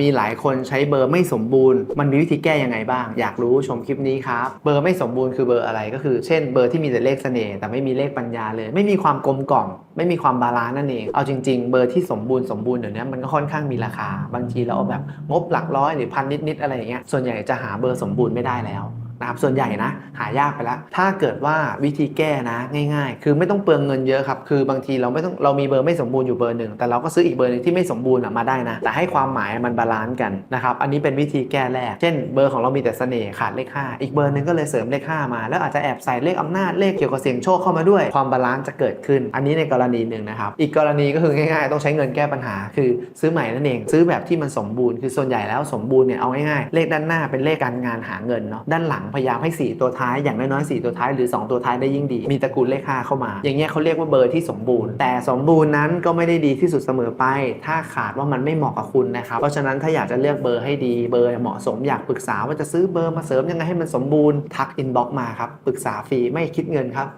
มีหลายคนใช้เบอร์ไม่สมบูรณ์ มันมีวิธีแก้ยังไงบ้าง อยากรู้ชมคลิปนี้ครับ เบอร์ไม่สมบูรณ์คือเบอร์อะไรก็คือ เช่นเบอร์ที่มีแต่เลขเสน่ห์แต่ไม่มีเลขปัญญาเลย ไม่มีความกลมกล่อม ไม่มีความบาลานซ์นั่นเอง เอาจริง ๆ เบอร์ที่สมบูรณ์สมบูรณ์เดี๋ยวนี้มันก็ค่อนข้างมีราคา บางทีเราเอาแบบงบหลักร้อยหรือพันนิดๆอะไรอย่างเงี้ย ส่วนใหญ่จะหาเบอร์สมบูรณ์ไม่ได้แล้ว นะครับส่วนใหญ่นะหายากไปแล้ว ถ้าเกิดว่าวิธีแก้นะง่ายๆ คือไม่ต้องเปลืองเงินเยอะครับ คือบางทีเราไม่ต้องเรามีเบอร์ไม่สมบูรณ์อยู่เบอร์หนึ่งแต่เราก็ซื้ออีกเบอร์หนึงที่ไม่สมบูรณ์มาได้นะ แต่ให้ความหมายมันบาลานซ์กันนะครับอันนี้เป็นวิธีแก้แรก เช่นเบอร์ของเรามีแต่เสน่ห์ขาดเลข5อีกเบอร์หนึงก็เลยเสริมเลข5มา แล้วอาจจะแอบใส่เลขอำนาจเลขเกี่ยวกับเสียงโชคเข้ามาด้วย ความบาลานซ์จะเกิดขึ้น อันนี้ในกรณีหนึ่งนะครับอีกกรณีก็คือง่ายๆ ต้องใช้เงินแก้ปัญหา คือซื้อใหม่นั่นเองซื้อแบบที่มันสมบูรณ์คือส่วนใหญ่แล้วสมบูรณ์เนี่ยเอาง่ายๆเลขด้านหน้าเป็นเลขการงานหาเงินเนาะด้านหลังพยายามให้ 4 ตัวท้ายอย่างน้อยๆ4ตัวท้ายหรือ 2 ตัวท้ายได้ยิ่งดี มีตระกูลเลข5เข้ามา อย่างเงี้ยเขาเรียกว่าเบอร์ที่สมบูรณ์ แต่สมบูรณ์นั้นก็ไม่ได้ดีที่สุดเสมอไป ถ้าขาดว่ามันไม่เหมาะกับคุณนะครับเพราะฉะนั้นถ้าอยากจะเลือกเบอร์ให้ดีเบอร์เหมาะสมอยากปรึกษาว่าจะซื้อเบอร์มาเสริมยังไงให้มันสมบูรณ์ทักอินบ็อกมาครับปรึกษาฟรีไม่คิดเงินครับ